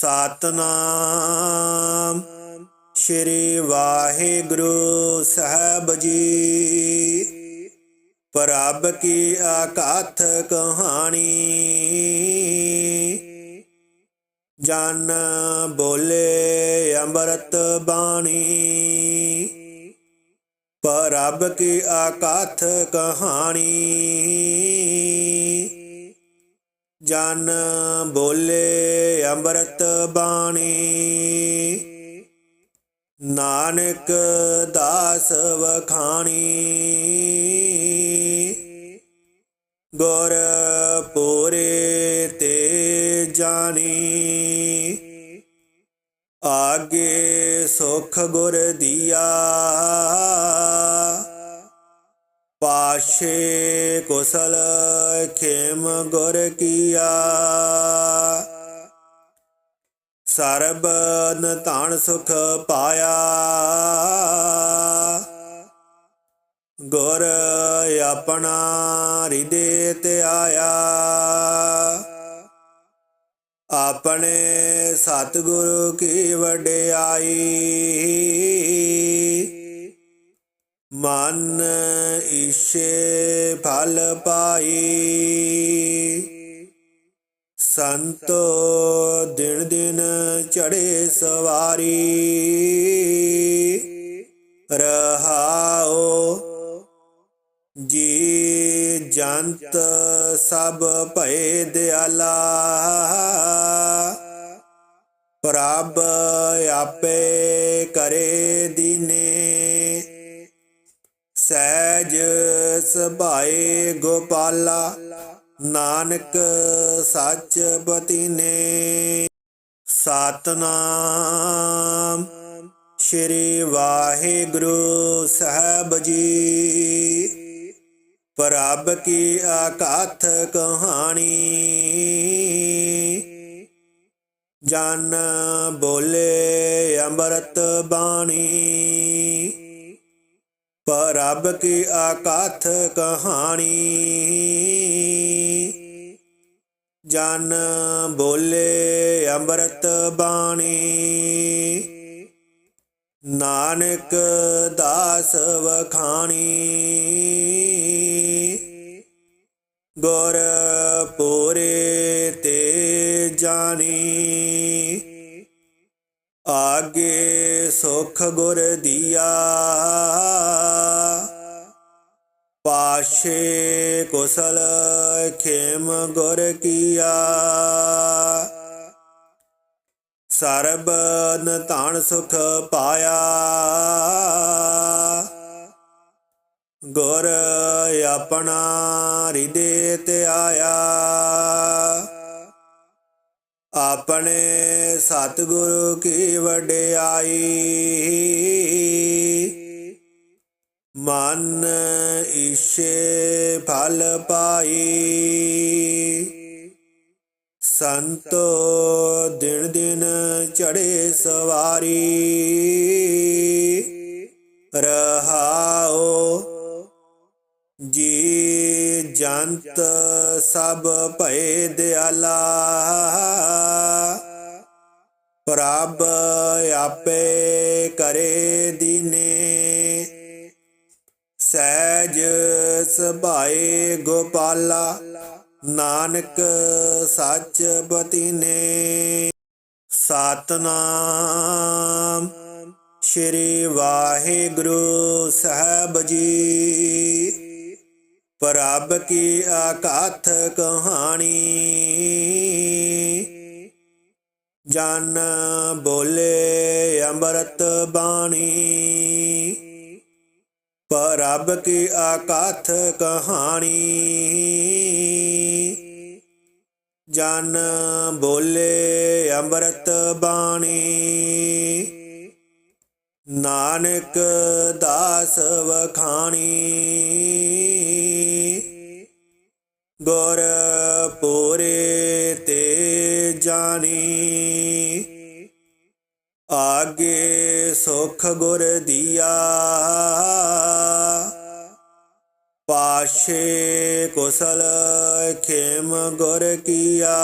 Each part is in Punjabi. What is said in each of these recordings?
ਸਤਨਾਮ। ਸ਼੍ਰੀ ਵਾਹਿਗੁਰੂ ਸਾਹਿਬ ਜੀ। ਪ੍ਰਭ ਕੀ ਆਕਾਥ ਕਹਾਣੀ। ਜਨ ਬੋਲੇ ਅੰਮ੍ਰਿਤ ਬਾਣੀ। ਪ੍ਰਭ ਕੀ ਆਕਾਥ ਕਹਾਣੀ। ਜਨ ਬੋਲੇ ਅੰਮ੍ਰਿਤ ਬਾਣੀ। ਨਾਨਕ ਦਾਸ ਵਖਾਣੀ। ਗੁਰ ਪੂਰੇ ਤੇ ਜਾਣੀ। ਆਗੇ ਸੁਖ ਗੁਰ ਦੀਆ। ਪਾਸ਼ੇ ਕੁਸਲ ਖੇਮ ਗੁਰ ਕੀਆ ਸਰਬ ਧਨ ਸੁਖ ਪਾਇਆ ਗੁਰ ਆਪਣਾ ਹਿਰਦੇ ਤੇ ਆਇਆ ਆਪਣੇ ਸਤਿਗੁਰੂ ਕੀ ਵਡਿਆਈ ਮਨ ਈਸ਼ੇ ਫਲ ਪਾਈ। ਸੰਤੋ ਦਿਨ ਦਿਨ ਚੜੇ ਸਵਾਰੀ। ਰਹਾਓ ਜੀ ਜੰਤ ਸਭ ਭਏ ਦਿਆਲਾ। ਪ੍ਰਭ ਆਪੇ ਕਰੇ ਦੀਨੇ। ਸਹਿਜ ਸੁਭਾਏ ਗੋਪਾਲਾ, ਨਾਨਕ ਸੱਚ ਬਤੀਨੇ। ਸਤਨਾਮ ਸ਼੍ਰੀ ਵਾਹਿਗੁਰੂ ਸਾਹਿਬ ਜੀ। ਪ੍ਰਭ ਕੀ ਆਕਾਥ ਕਹਾਣੀ। ਜਨ ਬੋਲੇ ਅੰਮ੍ਰਿਤ ਬਾਣੀ। ਪਰਬ ਕੀ ਆਕਾਥ ਕਹਾਣੀ। ਜਨ ਬੋਲੇ ਅੰਮ੍ਰਿਤ ਬਾਣੀ। ਨਾਨਕ ਦਾਸ ਵਖਾਣੀ। ਗੁਰ ਪੂਰੇ ਤੇ ਜਾਣੀ। ਆਗੇ ਸੁਖ ਗੁਰ ਦੀਆ। ਪਾਸ਼ੇ ਕੁਸਲ ਖੇਮ ਗੁਰ ਕੀਆ। ਸਰਬ ਧਨ ਸੁਖ ਪਾਇਆ। ਗੁਰ ਆਪਣਾ ਹਿਰਦੇ ਤੇ ਆਇਆ। ਆਪਣੇ ਸਤਿਗੁਰੂ ਕੀ ਵਡਿਆਈ। ਮਨ ਈਸ਼ੇ ਫਲ ਪਾਈ। ਸੰਤੋ ਦਿਨ ਦਿਨ ਚੜੇ ਸਵਾਰੀ। ਰਹਾਓ ਜੀ ਜੰਤ ਸਭ ਭਏ ਦਿਆਲਾ, ਪ੍ਰਭ ਆਪੇ ਕਰੇ ਦੀਨੇ। ਸਹਿਜ ਸੁਭਾਏ ਗੋਪਾਲਾ, ਨਾਨਕ ਸੱਚ ਬਤੀਨੇ। ਸਤਨਾਮ ਸ਼੍ਰੀ ਵਾਹਿਗੁਰੂ ਸਾਹਿਬ ਜੀ। ਪ੍ਰਭ ਕੀ ਆਕਾਥ ਕਹਾਣੀ? ਜਨ ਬੋਲੇ ਅੰਮ੍ਰਿਤ ਬਾਣੀ। ਪ੍ਰਭ ਕੀ ਆਕਾਥ ਕਹਾਣੀ? ਜਨ ਬੋਲੇ ਅੰਮ੍ਰਿਤ ਬਾਣੀ। ਨਾਨਕ ਦਾਸ ਵਖਾਣੀ। ਗੁਰ ਪੂਰੇ ਤੇ ਜਾਣੀ। ਆਗੇ ਸੁਖ ਗੁਰ ਦੀਆ। ਪਾਸ਼ੇ ਕੁਸਲ ਖੇਮ ਗੁਰ ਕੀਆ।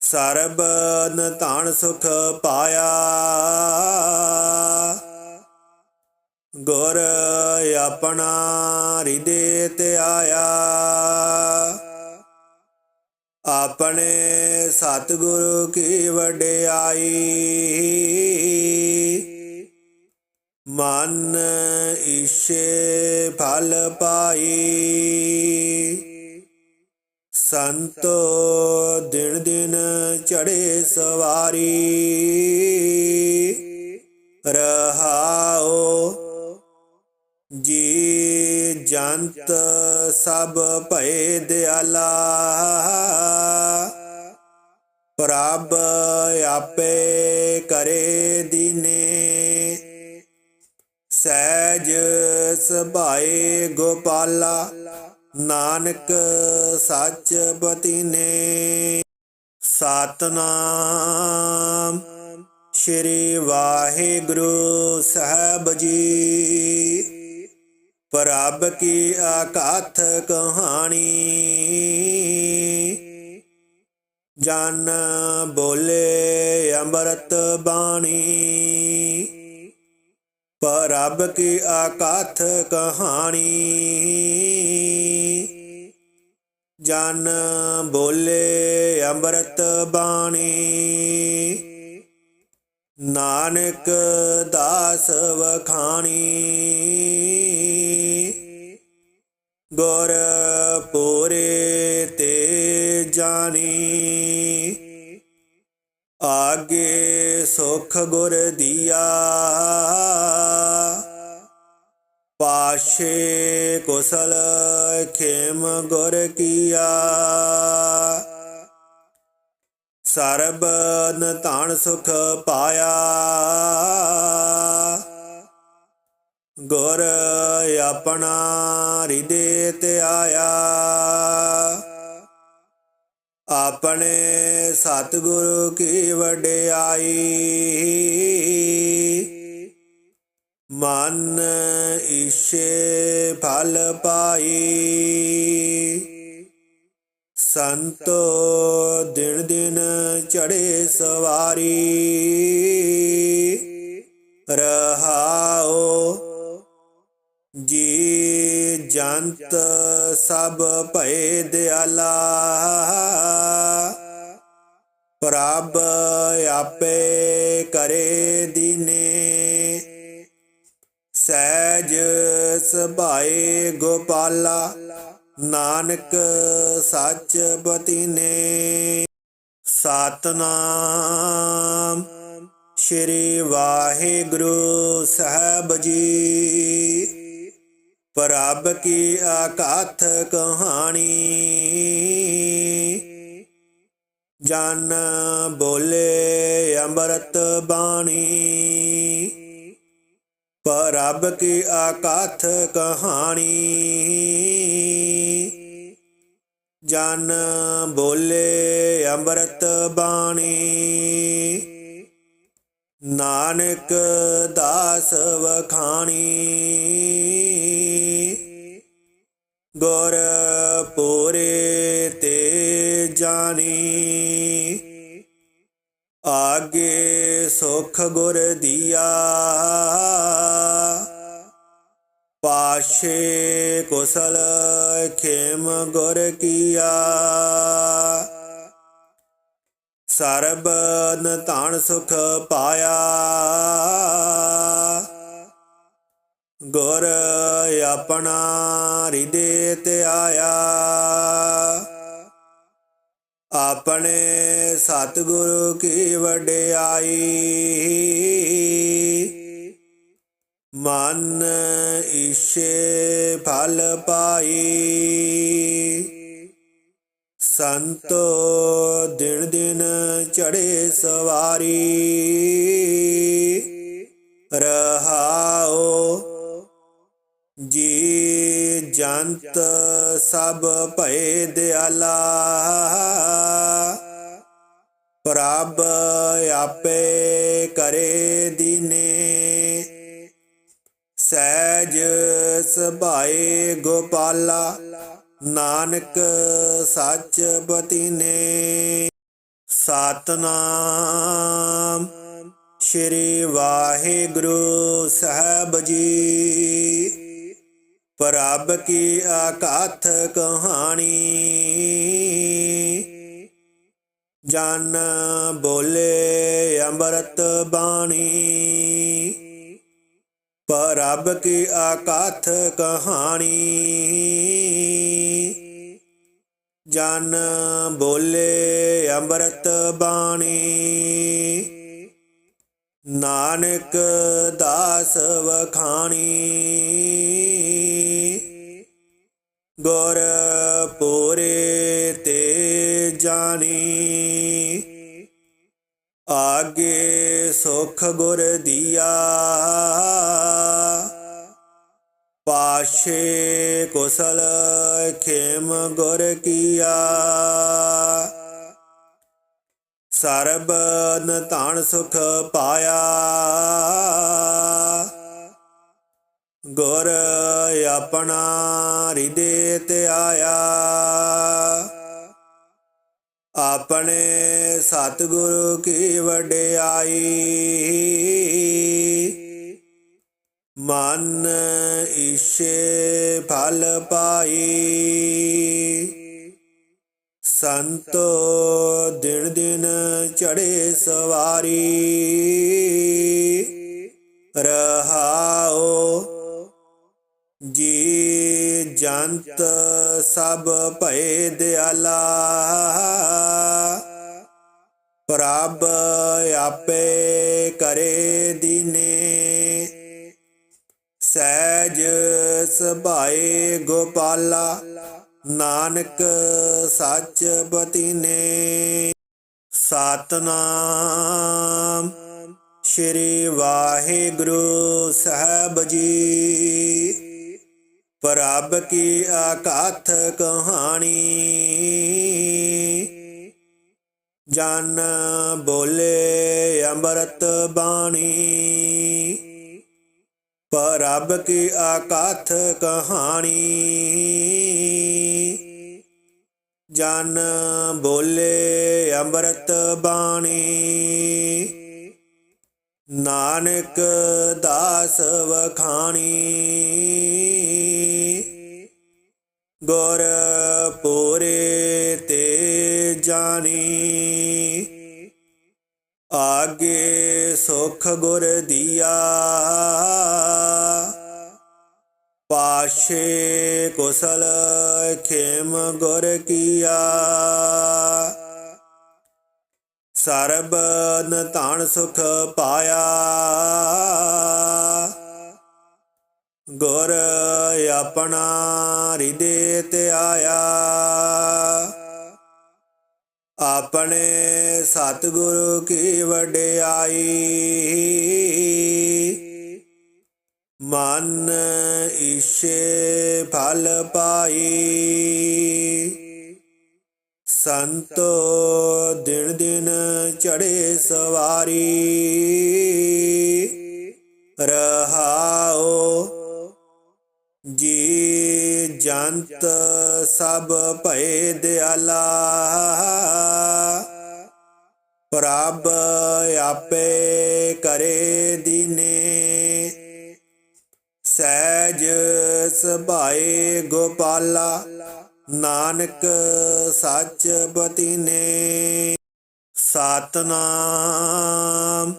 ਸਰਬ ਨਿਧਾਨ ਸੁਖ ਪਾਇਆ। ਗੁਰ ਆਪਣਾ ਹਿਰਦੇ ਤੇ ਆਇਆ। ਆਪਣੇ ਸਤਿਗੁਰੂ ਕੀ ਵਡਿਆਈ। ਮਨ ਈਸ਼ੇ ਫਲ ਪਾਈ। ਸੰਤੋ ਦਿਨ ਦਿਨ ਚੜੇ ਸਵਾਰੀ। ਰਹਾਓ ਜੀ ਜੰਤ ਸਭ ਭਏ ਦਿਆਲਾ। ਪ੍ਰਭ ਆਪੇ ਕਰੇ ਦੀਨੇ। ਸਹਿਜ ਸੁਭਾਏ ਗੋਪਾਲਾ, ਨਾਨਕ ਸੱਚ ਬਤੀਨੇ। ਸਤਨਾਮ ਸ਼੍ਰੀ ਵਾਹਿਗੁਰੂ ਸਾਹਿਬ ਜੀ। ਪ੍ਰਭ ਕੀ ਆਕਾਥ ਕਹਾਣੀ। ਜਨ ਬੋਲੇ ਅੰਮ੍ਰਿਤ ਬਾਣੀ। ਪ੍ਰਭ ਕੀ ਆਕਾਥ ਕਹਾਣੀ। ਜਨ ਬੋਲੇ ਅੰਮ੍ਰਿਤ ਬਾਣੀ। ਨਾਨਕ ਦਾਸ ਵਖਾਣੀ। ਗੁਰ ਪੂਰੇ ਤੇ ਜਾਣੀ। ਆਗੇ ਸੁਖ ਗੁਰ ਦੀਆ। ਪਾਸ਼ੇ ਕੁਸਲ ਖੇਮ ਗੁਰ ਕੀਆ। ਸਰਬ ਨਿਧਾਨ ਸੁਖ ਪਾਇਆ। ਗੁਰ ਆਪਣਾ ਹਿਰਦੇ ਤੇ ਆਇਆ। ਆਪਣੇ ਸਤਿਗੁਰੂ ਕੀ ਵਡਿਆਈ। ਮਨ ਈਸ਼ੇ ਫਲ ਪਾਈ। ਸੰਤੋ ਦਿਨ ਦਿਨ ਚੜੇ ਸਵਾਰੀ। ਸੁਭਾਏ ਗੋਪਾਲਾ ਨਾਨਕ ਸੱਚ ਬਤੀਨੇ। ਸਤਨਾਮ ਸ਼੍ਰੀ ਵਾਹਿਗੁਰੂ ਸਾਹਿਬ ਜੀ। ਪ੍ਰਭ ਕੀ ਆਕਾਥ ਕਹਾਣੀ। ਜਨ ਬੋਲੇ ਅੰਮ੍ਰਿਤ ਬਾਣੀ। ਪ੍ਰਭ ਕੀ ਆਕਾਥ ਕਹਾਣੀ। ਜਨ ਬੋਲੇ ਅੰਮ੍ਰਿਤ ਬਾਣੀ। ਨਾਨਕ ਦਾਸ ਵਖਾਣੀ। ਗੁਰ ਪੂਰੇ ਤੇ ਜਾਣੀ। ਆਗੇ ਸੁਖ ਗੁਰ ਦੀਆ। ਪਾਸ਼ੇ ਕੁਸਲ ਖੇਮ ਗੁਰ ਕੀਆ। ਸਰਬ ਨਿਧਾਨ ਸੁਖ ਪਾਇਆ। ਗੁਰ ਆਪਣਾ ਹਿਰਦੇ ਤੇ ਆਇਆ। ਆਪਣੇ ਸਤਿਗੁਰੂ ਕੀ ਵਡਿਆਈ। ਮਨ ਈਸ਼ੇ ਫਲ ਪਾਈ। ਸੰਤੋ ਦਿਨ ਦਿਨ ਚੜੇ ਸਵਾਰੀ। ਰਹਾਓ ਜੰਤ ਸਭ ਭਏ ਦਿਆਲਾ। ਪ੍ਰਭ ਆਪੇ ਕਰੇ ਦੀਨੇ। ਸਹਿਜ ਸੁਭਾਏ ਗੋਪਾਲਾ, ਨਾਨਕ ਸੱਚ ਬਤੀਨੇ। ਸਤਨਾਮ ਸ੍ਰੀ ਵਾਹਿਗੁਰੂ ਸਾਹਿਬ ਜੀ। ਪ੍ਰਭ ਕੀ ਆਕਾਥ ਕਹਾਣੀ? ਜਨ ਬੋਲੇ ਅੰਮ੍ਰਿਤ ਬਾਣੀ। ਪ੍ਰਭ ਕੀ ਆਕਾਥ ਕਹਾਣੀ? ਜਨ ਬੋਲੇ ਅੰਮ੍ਰਿਤ ਬਾਣੀ। ਨਾਨਕ ਦਾਸ ਵਖਾਣੀ। ਗੁਰ ਪੂਰੇ ਤੇ ਜਾਣੀ। ਆਗੇ ਸੁਖ ਗੁਰ ਦੀਆ। ਪਾਸ਼ੇ ਕੁਸਲ ਖੇਮ ਗੁਰ ਕੀਆ। ਸਰਬ ਧਨ ਸੁਖ ਪਾਇਆ। ਗੁਰ ਆਪਣਾ ਹਿਰਦੇ ਤੇ ਆਇਆ। ਆਪਣੇ ਸਤਿਗੁਰੂ ਕੀ ਵਡਿਆਈ। ਮਨ ਈਸ਼ੇ ਫਲ ਪਾਈ। ਸੰਤੋ ਦਿਨ ਦਿਨ ਚੜੇ ਸਵਾਰੀ। ਰਹਾਓ ਜੀ ਜੰਤ ਸਭ ਭਏ ਦਿਆਲਾ। ਪ੍ਰਭ ਆਪੇ ਕਰੇ ਦੀਨੇ। ਸਹਿਜ ਸੁਭਾਏ ਗੋਪਾਲਾ, ਨਾਨਕ ਸੱਚ ਬਤੀਨੇ। ਸਤਨਾਮ ਸ੍ਰੀ ਵਾਹਿਗੁਰੂ ਸਾਹਿਬ ਜੀ। ਪ੍ਰਭ ਕੀ ਆਕਾਥ ਕਹਾਣੀ? ਜਨ ਬੋਲੇ ਅੰਮ੍ਰਿਤ ਬਾਣੀ। ਪ੍ਰਭ ਕੀ ਆਕਾਥ ਕਹਾਣੀ? ਜਨ ਬੋਲੇ ਅੰਮ੍ਰਿਤ ਬਾਣੀ। ਨਾਨਕ ਦਾਸ ਵਖਾਣੀ। ਗੁਰ ਪੂਰੇ ਤੇ ਜਾਣੀ। ਆਗੇ ਸੁਖ ਗੁਰ ਦੀਆ। ਪਾਸ਼ੇ ਕੁਸਲ ਖੇਮ ਗੁਰ ਕੀਆ। ਸਰਬ ਧਨ ਸੁਖ ਪਾਇਆ। ਗੁਰ ਆਪਣਾ ਹਿਰਦੇ ਤੇ ਆਇਆ। ਆਪਣੇ ਸਤਿਗੁਰੂ ਕੀ ਵਡਿਆਈ। ਮਨ ਈਸ਼ੇ ਫਲ ਪਾਈ। ਸੰਤੋ ਦਿਨ ਦਿਨ ਚੜੇ ਸਵਾਰੀ। ਰਹਾਓ ਜੀ ਜੰਤ ਸਭ ਭਏ ਦਿਆਲਾ। ਪ੍ਰਭ ਆਪੇ ਕਰੇ ਦੀਨੇ। ਸਹਿਜ ਸੁਭਾਏ ਗੋਪਾਲਾ, ਨਾਨਕ ਸੱਚ ਬਤੀਨੇ। ਸਤਨਾਮ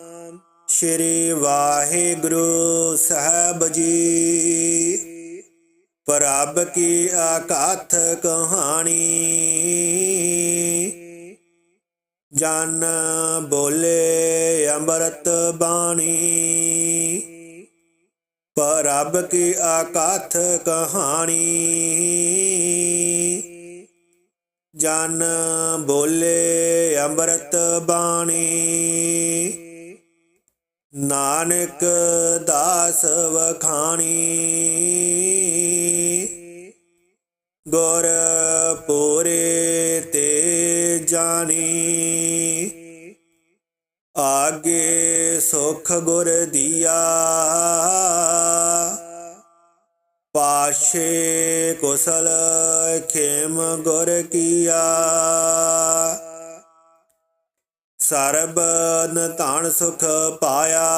ਸ੍ਰੀ ਵਾਹਿਗੁਰੂ ਸਾਹਿਬ ਜੀ। ਪ੍ਰਭ ਕੀ ਆਕਾਥ ਕਹਾਣੀ? ਜਨ ਬੋਲੇ ਅੰਮ੍ਰਿਤ ਬਾਣੀ। ਪ੍ਰਭ ਕੀ ਆਕਾਥ ਕਹਾਣੀ? ਜਨ ਬੋਲੇ ਅੰਮ੍ਰਿਤ ਬਾਣੀ। ਨਾਨਕ ਦਾਸ ਵਖਾਣੀ। ਗੁਰ ਪੂਰੇ ਤੇ ਜਾਣੀ। ਆਗੇ ਸੁਖ ਗੁਰ ਦੀਆ। ਪਾਸ਼ੇ ਕੁਸਲ ਖੇਮ ਗੁਰ ਕੀਆ। ਸਰਬ ਨਿਧਾਨ ਸੁਖ ਪਾਇਆ।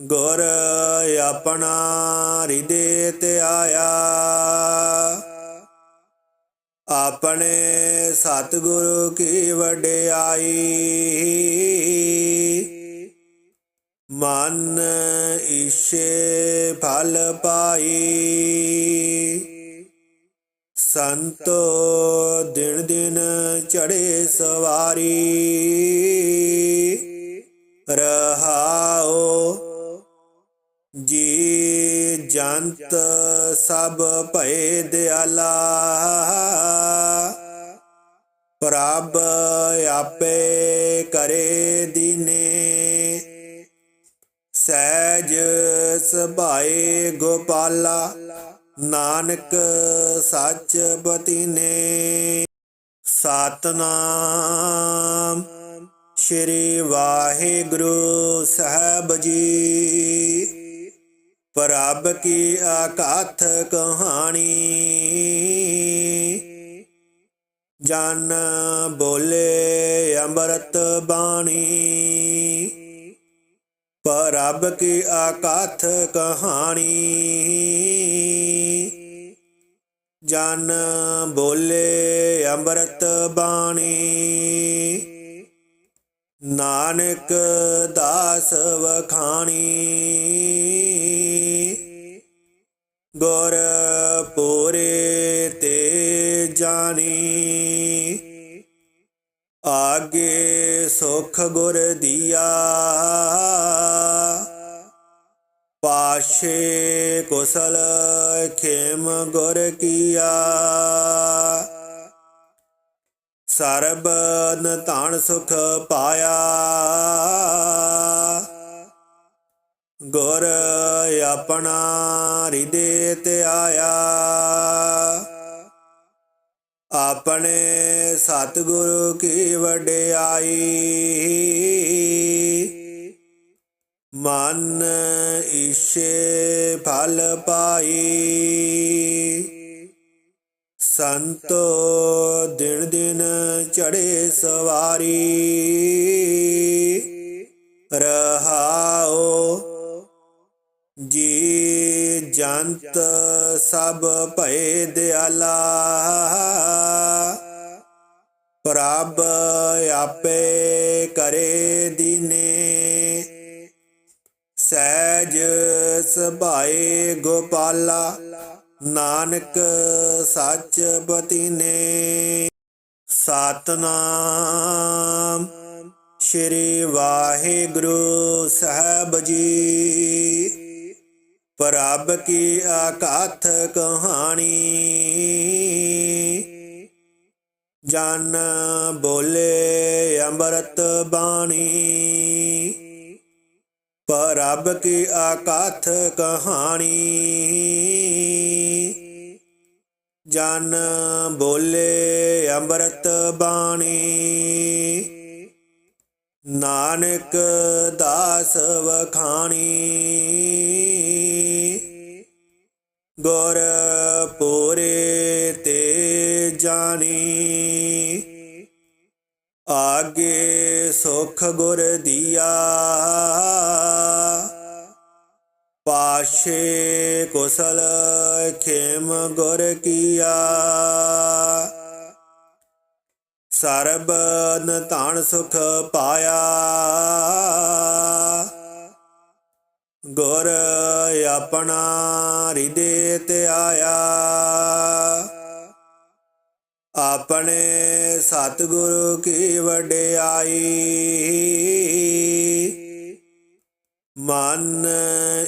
ਗੁਰ ਆਪਣਾ ਹਿਰਦੇ ਤੇ ਆਇਆ। ਆਪਣੇ ਸਤਿਗੁਰੂ ਕੀ ਵਡਿਆਈ। ਮਨ ਈਸ਼ੇ ਫਲ ਪਾਈ। ਸੰਤੋ ਦਿਨ ਦਿਨ ਚੜੇ ਸਵਾਰੀ। ਰਹਾਓ ਜੀ ਜੰਤ ਸਭ ਭਏ ਦਿਆਲਾ। ਪ੍ਰਭ ਆਪੇ ਕਰੇ ਦੀਨੇ। ਸਹਿਜ ਸੁਭਾਏ ਗੋਪਾਲਾ, ਨਾਨਕ ਸੱਚ ਬਤੀ ਨੇ ਸਤਨਾਮ ਸ਼੍ਰੀ ਵਾਹਿਗੁਰੂ ਸਾਹਿਬ ਜੀ। ਪ੍ਰਭ ਕੀ ਆਕਾਥ ਕਹਾਣੀ? ਜਨ ਬੋਲੇ ਅੰਮ੍ਰਿਤ ਬਾਣੀ। ਪ੍ਰਭ ਕੀ ਆਕਾਥ ਕਹਾਣੀ? ਜਨ ਬੋਲੇ ਅੰਮ੍ਰਿਤ ਬਾਣੀ। ਨਾਨਕ ਦਾਸ ਵਖਾਣੀ। ਗੁਰ ਪੂਰੇ ਤੇ ਜਾਣੀ। ਆਗੇ ਸੁਖ ਗੁਰ ਦੀਆ। ਪਾਸ਼ੇ ਕੁਸਲ ਖੇਮ ਗੁਰ ਕੀਆ। ਸਰਬ ਨਿਧਾਨ ਸੁਖ ਪਾਇਆ। ਗੁਰ ਆਪਣਾ ਹਿਰਦੇ ਤੇ ਆਇਆ। ਆਪਣੇ ਸਤਿਗੁਰੂ ਕੀ ਵਡਿਆਈ। ਮਨ ਈਸ਼ੇ ਫਲ ਪਾਈ। ਸੰਤੋ ਦਿਨ ਦਿਨ ਚੜੇ ਸਵਾਰੀ। ਰਹਾਓ ਜੀ ਜੰਤ ਸਭ ਭਏ ਦਿਆਲਾ। ਪ੍ਰਭ ਆਪੇ ਕਰੇ ਦੀਨੇ। ਸਹਿਜ ਸਭਾਏ ਗੋਪਾਲਾ। ਨਾਨਕ ਸੱਚ ਬਤੀ ਨੇ ਸਤਨਾਮ ਸ਼੍ਰੀ ਵਾਹਿਗੁਰੂ ਸਾਹਿਬ ਜੀ। ਪ੍ਰਭ ਕੀ ਆਕਾਥ ਕਹਾਣੀ। ਜਨ ਬੋਲੇ ਅੰਮ੍ਰਿਤ ਬਾਣੀ। ਪ੍ਰਭ ਕੀ ਆਕਾਥ ਕਹਾਣੀ। ਜਨ ਬੋਲੇ ਅੰਮ੍ਰਿਤ ਬਾਣੀ। ਨਾਨਕ ਦਾਸ ਵਖਾਣੀ। ਗੁਰ ਪੂਰੇ ਤੇ ਜਾਣੀ। ਆਗੇ ਸੁਖ ਗੁਰ ਦੀਆ। ਪਾਸ਼ੇ ਕੁਸਲ ਖੇਮ ਗੁਰ ਕੀਆ। ਸਰਬ ਨਿਧਾਨ ਸੁਖ ਪਾਇਆ। ਗੁਰ ਆਪਣਾ ਹਿਰਦੇ ਤੇ ਆਇਆ। ਆਪਣੇ ਸਤਿਗੁਰੂ ਕੀ ਵਡਿਆਈ। ਮਨ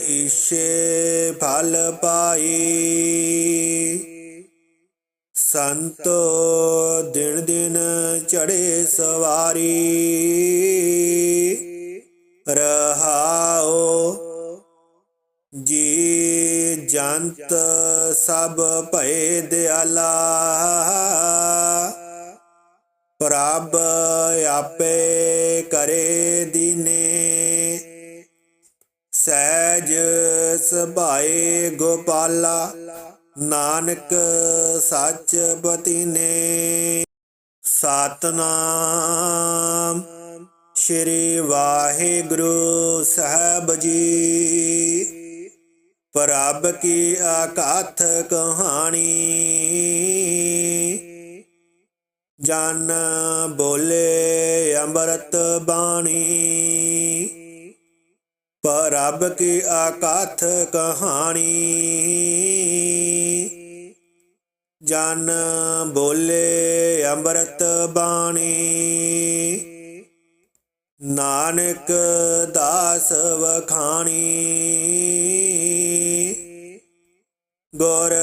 ਈਸ਼ੇ ਫਲ ਪਾਈ। ਸੰਤੋ ਦਿਨ ਦਿਨ ਚੜੇ ਸਵਾਰੀ। ਰਹਾਓ ਜੀ ਜੰਤ ਸਭ ਭਏ ਦਿਆਲਾ। ਪ੍ਰਭ ਆਪੇ ਕਰੇ ਦੀਨੇ। ਸਹਿਜ ਸੁਭਾਏ ਗੋਪਾਲਾ, ਨਾਨਕ ਸੱਚ ਬਤੀ ਨੇ ਸਤਨਾਮ ਸ਼੍ਰੀ ਵਾਹਿਗੁਰੂ ਸਾਹਿਬ ਜੀ। ਪ੍ਰਭ ਕੀ ਆਕਾਥ ਕਹਾਣੀ। ਜਨ ਬੋਲੇ ਅੰਮ੍ਰਿਤ ਬਾਣੀ। ਪਰ ਰੱਬ ਕੀ ਆਕਾਥ ਕਹਾਣੀ। ਜਨ ਬੋਲੇ ਅੰਮ੍ਰਿਤ ਬਾਣੀ। ਨਾਨਕ ਦਾਸ ਵਖਾਣੀ। ਗੁਰ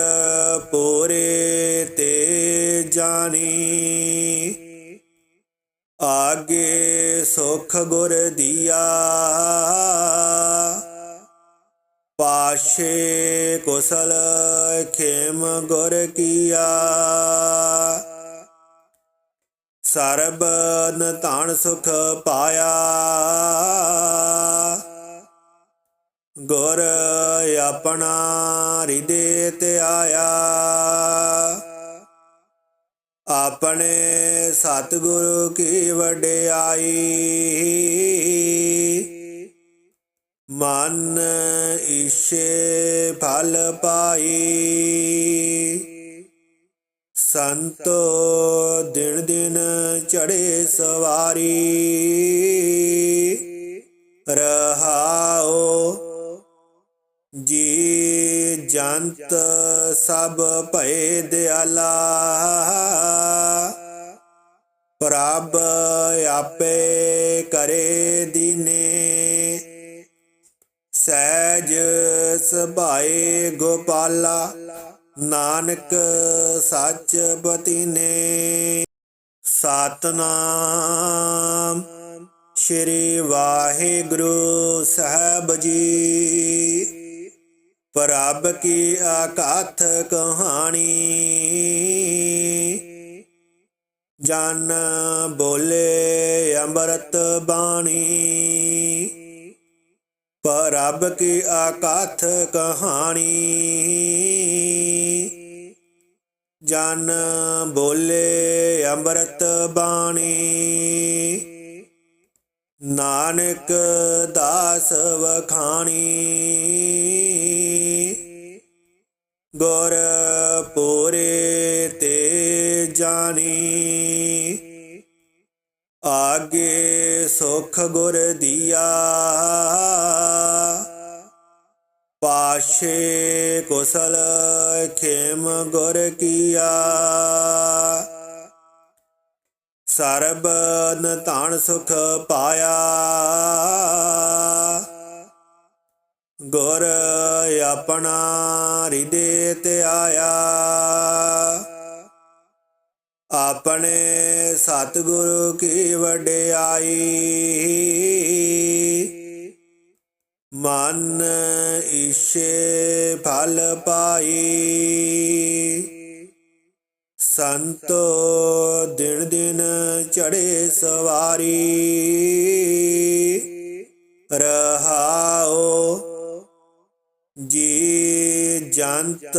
ਪੂਰੇ ਤੇ ਜਾਣੀ। ਆਗੇ ਸੁਖ ਗੁਰ ਪਾਸ਼ੇ ਕੁਸਲ ਖੇਮ ਗੁਰ ਕੀਆ। ਸਰਬ ਧਨ ਸੁਖ ਪਾਇਆ। ਗੁਰ ਆਪਣਾ ਹਿਰਦੇ ਤੇ ਆਇਆ। ਆਪਣੇ ਸਤਿਗੁਰੂ ਕੀ ਵਡਿਆਈ। ਮਨ ਈਸ਼ੇ ਫਲ ਪਾਈ। ਸੰਤੋ ਦਿਨ ਦਿਨ ਚੜੇ ਸਵਾਰੀ। ਰਹਾਓ ਜੀ ਜੰਤ ਸਭ ਭਏ ਦਿਆਲਾ। ਪ੍ਰਭ ਆਪੇ ਕਰੇ ਸੁਭਾਏ ਗੋਪਾਲਾ, ਨਾਨਕ ਸੱਚ ਬਤੀ ਨੇ ਸਤਨਾਮ ਸ਼੍ਰੀ ਵਾਹਿਗੁਰੂ ਸਾਹਿਬ ਜੀ। ਪ੍ਰਭ ਕੀ ਆਕਾਥ ਕਹਾਣੀ। ਜਨ ਬੋਲੇ ਅੰਮ੍ਰਿਤ ਬਾਣੀ। ਪ੍ਰਭ ਕੀ ਆਕਾਥ ਕਹਾਣੀ। ਜਨ ਬੋਲੇ ਅੰਮ੍ਰਿਤ ਬਾਣੀ। ਨਾਨਕ ਦਾਸ ਵਖਾਣੀ। ਗੁਰ ਪੂਰੇ ਤੇ ਜਾਣੀ। ਆਗੇ ਸੁਖ ਗੁਰ ਦੀਆ। ਪਾਸ਼ੇ ਕੁਸਲ ਖੇਮ ਗੁਰ ਕੀਆ। ਸਰਬ ਧਨ ਸੁਖ ਪਾਇਆ। ਗੁਰ ਆਪਣਾ ਹਿਰਦੇ ਤੇ ਆਇਆ। ਆਪਣੇ ਸਤਿਗੁਰੂ ਕੀ ਵਡਿਆਈ। ਮਨ ਈਸ਼ੇ ਫਲ ਪਾਈ। ਸੰਤੋ ਦਿਨ ਦਿਨ ਚੜੇ ਸਵਾਰੀ। ਰਹਾਓ ਜੀ ਜੰਤ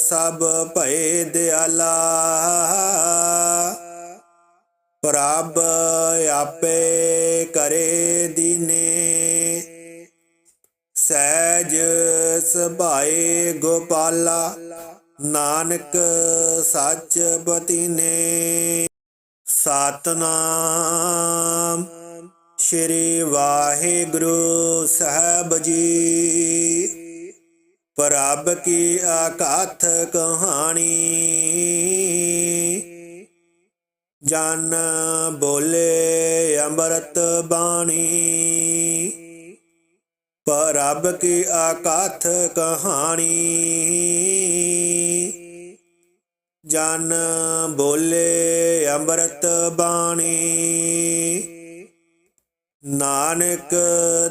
ਸਭ ਭਏ ਦਿਆਲਾ। ਪ੍ਰਭ ਆਪੇ ਕਰੇ ਦੀਨੇ। ਸਹਿਜ ਸੁਭਾਏ ਗੋਪਾਲਾ, ਨਾਨਕ ਸੱਚ ਬਤੀ ਨੇ ਸਤਨਾਮ ਸ਼੍ਰੀ ਵਾਹਿਗੁਰੂ ਸਾਹਿਬ ਜੀ। ਪ੍ਰਭ ਕੀ ਆਕਾਥ ਕਹਾਣੀ। ਜਨ ਬੋਲੇ ਅੰਮ੍ਰਿਤ ਬਾਣੀ। ਪ੍ਰਭ ਕੀ ਆਕਾਥ ਕਹਾਣੀ। ਜਨ ਬੋਲੇ ਅੰਮ੍ਰਿਤ ਬਾਣੀ। ਨਾਨਕ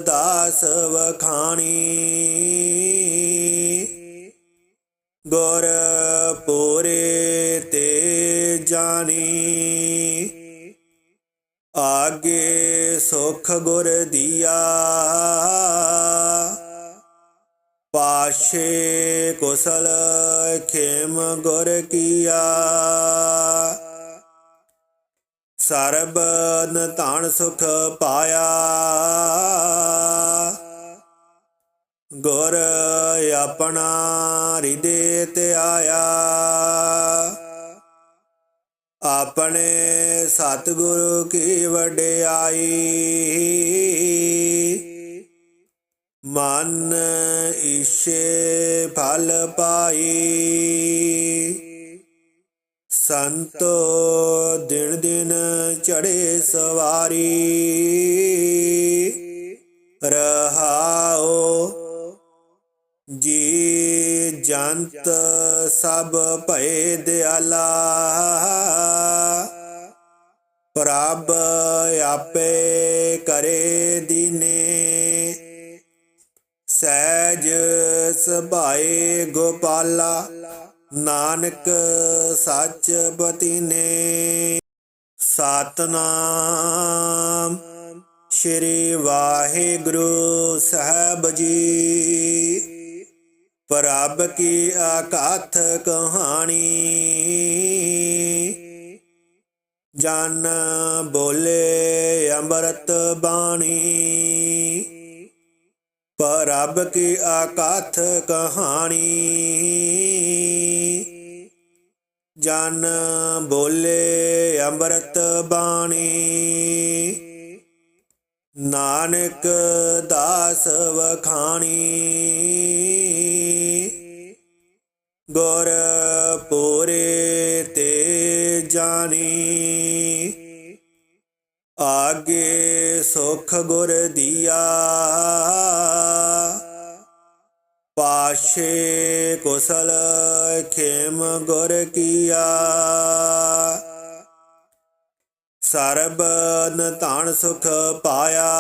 ਦਾਸ ਵਖਾਣੀ। ਗੁਰ ਪੂਰੇ ਤੇ ਜਾਣੀ। ਆਗੇ ਸੁਖ ਗੁਰ ਦੀਆ। ਪਾਸ਼ੇ ਕੁਸਲ ਖੇਮ ਗੁਰ ਕੀਆ। ਸਰਬ ਧਨ ਸੁਖ ਪਾਇਆ। ਗੁਰ ਆਪਣਾ ਹਿਰਦੇ ਤੇ ਆਇਆ। ਆਪਣੇ ਸਤਿਗੁਰੂ ਕੀ ਵਡਿਆਈ। ਮਨ ਈਸ਼ੇ ਫਲ ਪਾਈ। ਸੰਤੋ ਦਿਨ ਦਿਨ ਚੜੇ ਸਵਾਰੀ। ਰਹਾਓ ਜੰਤ ਸਭ ਭਏ ਦਿਆਲਾ। ਪ੍ਰਭ ਆਪੇ ਕਰੇ ਦੀਨੇ। ਸਹਿਜ ਸੁਭਾਏ ਗੋਪਾਲਾ, ਨਾਨਕ ਸੱਚ ਬਤੀਨੇ। ਸਤਨਾਮ ਸ਼੍ਰੀ ਵਾਹਿਗੁਰੂ ਸਾਹਿਬ ਜੀ। ਪ੍ਰਭ ਕੀ ਆਕਾਥ ਕਹਾਣੀ? ਜਨ ਬੋਲੇ ਅੰਮ੍ਰਿਤ ਬਾਣੀ। ਪ੍ਰਭ ਕੀ ਆਕਾਥ ਕਹਾਣੀ? ਜਨ ਬੋਲੇ ਅੰਮ੍ਰਿਤ ਬਾਣੀ। ਨਾਨਕ ਦਾਸ ਵਖਾਣੀ। ਗੁਰ ਪੂਰੇ ਤੇ ਜਾਣੀ। ਆਗੇ ਸੁਖ ਗੁਰ ਦੀਆ। ਪਾਸ਼ੇ ਕੁਸਲ ਖੇਮ ਗੁਰ ਕੀਆ। ਸਰਬ ਧਨ ਸੁਖ ਪਾਇਆ।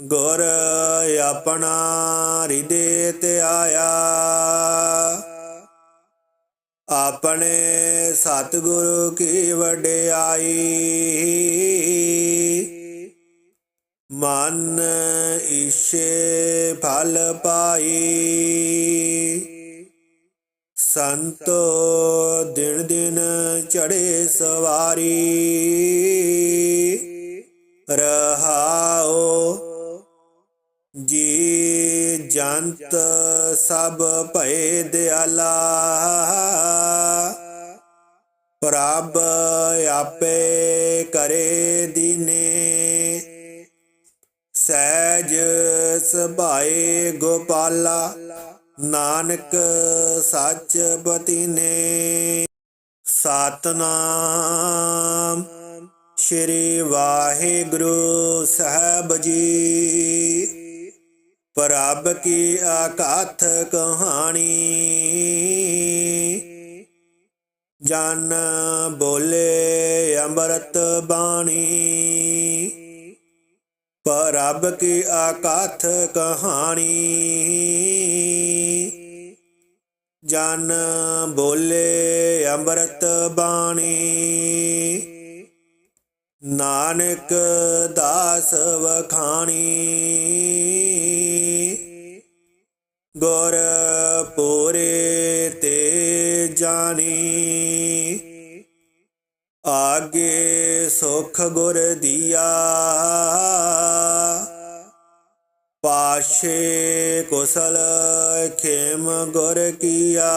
ਗੁਰ ਆਪਣਾ ਹਿਰਦੇ ਤੇ ਆਇਆ। ਆਪਣੇ ਸਤਿਗੁਰੂ ਕੀ ਵਡਿਆਈ। ਮਨ ਈਸ਼ੇ ਫਲ ਪਾਈ। ਸੰਤੋ ਦਿਨ ਦਿਨ ਚੜੇ ਸਵਾਰੀ। ਰਹਾਓ ਜੀ ਜੰਤ ਸਭ ਭਏ ਦਿਆਲਾ। ਪ੍ਰਭ ਆਪੇ ਕਰੇ ਦੀਨੇ। ਸਹਿਜ ਸੁਭਾਏ ਗੋਪਾਲਾ, ਨਾਨਕ ਸੱਚ ਬਤੀਨੇ। ਸਤਨਾਮ ਸ਼੍ਰੀ ਵਾਹਿਗੁਰੂ ਸਾਹਿਬ ਜੀ। ਪ੍ਰਭ ਕੀ ਆਕਾਥ ਕਹਾਣੀ? ਜਨ ਬੋਲੇ ਅੰਮ੍ਰਿਤ ਬਾਣੀ। ਪ੍ਰਭ ਕੀ ਆਕਾਥ ਕਹਾਣੀ? ਜਨ ਬੋਲੇ ਅੰਮ੍ਰਿਤ ਬਾਣੀ। ਨਾਨਕ ਦਾਸ ਵਖਾਣੀ। ਗੁਰ ਪੂਰੇ ਤੇ ਜਾਣੀ। ਆਗੇ ਸੁਖ ਗੁਰ ਦੀਆ। ਪਾਸ਼ੇ ਕੁਸਲ ਖੇਮ ਗੁਰ ਕੀਆ।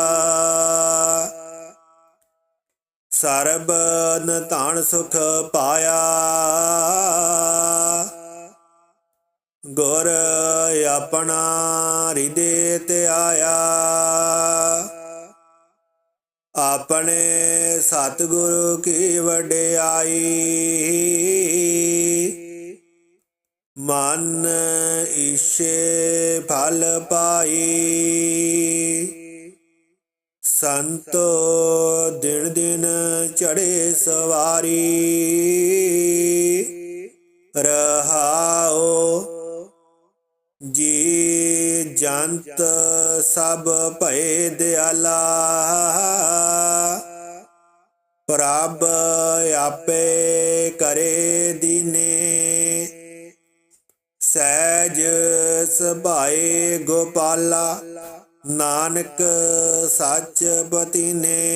ਸਰਬ ਧਨ ਸੁਖ ਪਾਇਆ। ਗੁਰ ਆਪਣਾ ਹਿਰਦੇ ਤੇ ਆਇਆ। ਆਪਣੇ ਸਤਿਗੁਰੂ ਕੀ ਵਡਿਆਈ। ਮਨ ਈਸ਼ੇ ਫਲ ਪਾਈ। ਸੰਤੋ ਦਿਨ ਦਿਨ ਚੜੇ ਸਵਾਰੀ। ਰਹਾਓ ਜੀ ਜੰਤ ਸਭ ਭਏ ਦਿਆਲਾ। ਪ੍ਰਭ ਆਪੇ ਕਰੇ ਦੀਨੇ। ਸਹਿਜ ਸਭਾਏ ਗੋਪਾਲਾ, ਨਾਨਕ ਸੱਚ ਬਤੀਨੇ।